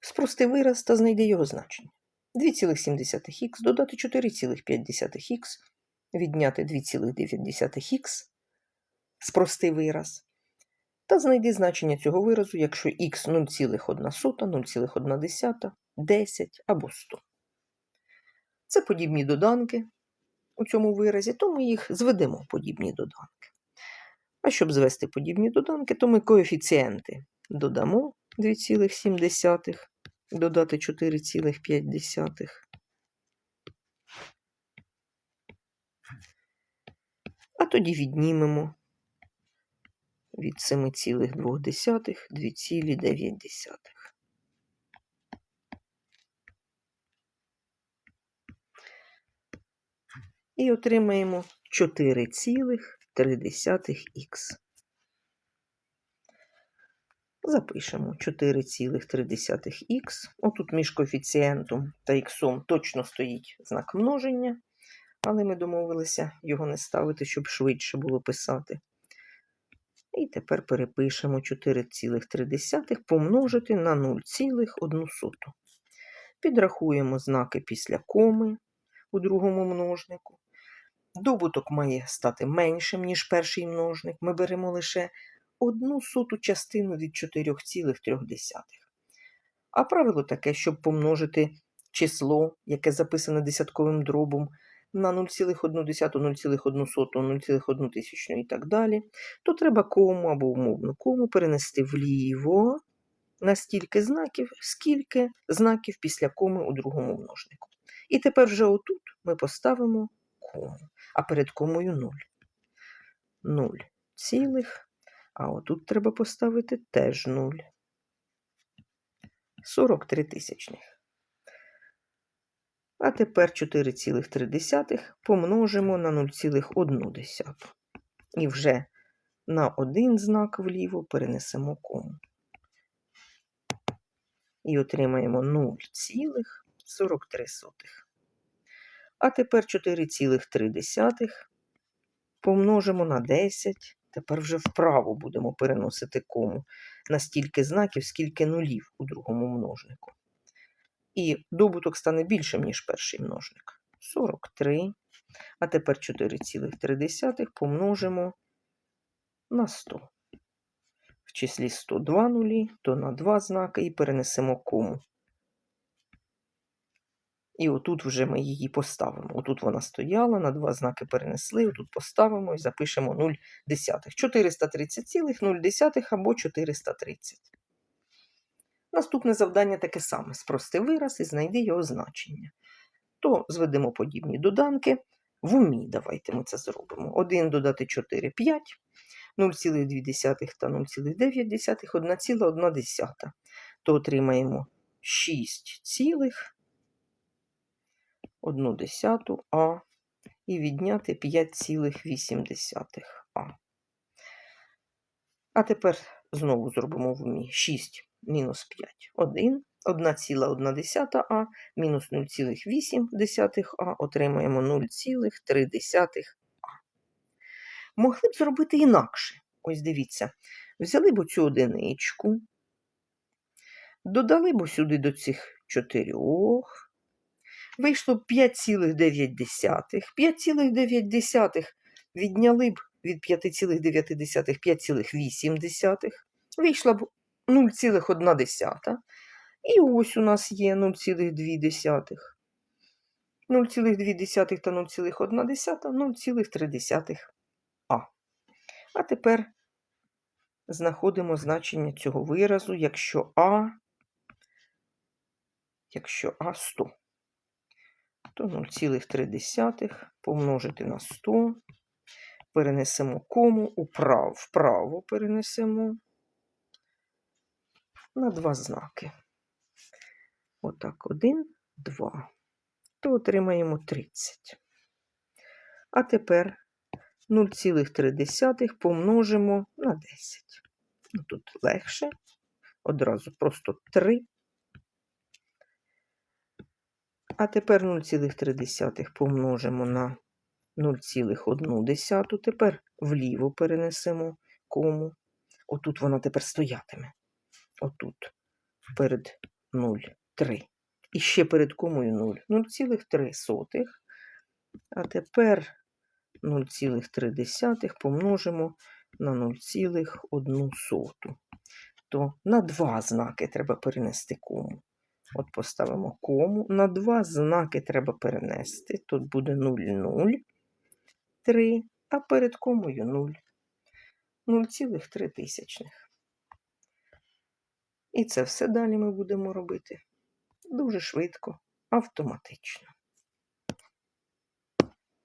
Спрости вираз та знайди його значення. 2,7х додати 4,5х, відняти 2,9х, спрости вираз. Та знайди значення цього виразу, якщо х 0,1, 0,1, 10 або 100. Це подібні доданки у цьому виразі, то ми їх зведемо подібні доданки. А щоб звести подібні доданки, то ми коефіцієнти додамо 2,7, додати 4,5. А тоді віднімемо від 7,2 2,9. І отримаємо 4,3х. Запишемо 4,3х. Отут між коефіцієнтом та х точно стоїть знак множення, але ми домовилися його не ставити, щоб швидше було писати. І тепер перепишемо 4,3 помножити на 0,1. Підрахуємо знаки після коми у другому множнику. Добуток має стати меншим, ніж перший множник. Ми беремо лише одну соту частину від 4,3. А правило таке, щоб помножити число, яке записане десятковим дробом, на 0,1, 0,1, 0,1 тисячну і так далі, то треба кому або умовну кому перенести вліво на стільки знаків, скільки знаків після коми у другому множнику. І тепер вже отут ми поставимо кому, а перед комою 0. 0 цілих, а отут треба поставити теж 0. 43 тисячних. А тепер 4,3 помножимо на 0,1. І вже на один знак вліво перенесемо кому. І отримаємо 0,43. А тепер 4,3 помножимо на 10. Тепер вже вправо будемо переносити кому на стільки знаків, скільки нулів у другому множнику. І добуток стане більшим, ніж перший множник. 43. А тепер 4,3 помножимо на 100. В числі 102 нулі, то на 2 знаки і перенесемо кому. І отут вже ми її поставимо. Отут вона стояла, на два знаки перенесли, отут поставимо і запишемо 0 430,0 або 430. Наступне завдання таке саме: спрости вираз і знайди його значення. То зведемо подібні доданки. В умі давайте ми це зробимо. 1 додати 4 5, 0,2 та 0,9, 1,1. То отримаємо 6 цілих. 1 десяту А і відняти 5,8 А. А тепер знову зробимо в умі 6 мінус 5 1, 1,1 А мінус 0,8 А отримаємо 0,3 А. Могли б зробити інакше. Ось дивіться, взяли б оцю одиничку, додали б сюди до цих чотирьох. Вийшло 5,9. 5,9 відняли б від 5,9 5,8. Вийшла б 0,1. І ось у нас є 0,2. 0,2 та 0,1 0,3 А. А тепер знаходимо значення цього виразу, якщо А, якщо А 100 то 0,3 помножити на 100. Перенесемо кому управо, вправо перенесемо на два знаки. Отак, 1, 2. То отримаємо 30. А тепер 0,3 помножимо на 10. Ну, Тут легше. Одразу просто 3 а тепер 0,3 помножимо на 0,1. Тепер вліво перенесемо кому. Отут вона тепер стоятиме. Отут. Перед 0,3. І ще перед комою 0. 0,3. А тепер 0,3 помножимо на 0,1. То на два знаки треба перенести кому. От поставимо кому. На два знаки треба перенести. Тут буде 0,03, а перед комою 0. 0,3 тисячних. І це все далі ми будемо робити дуже швидко, автоматично.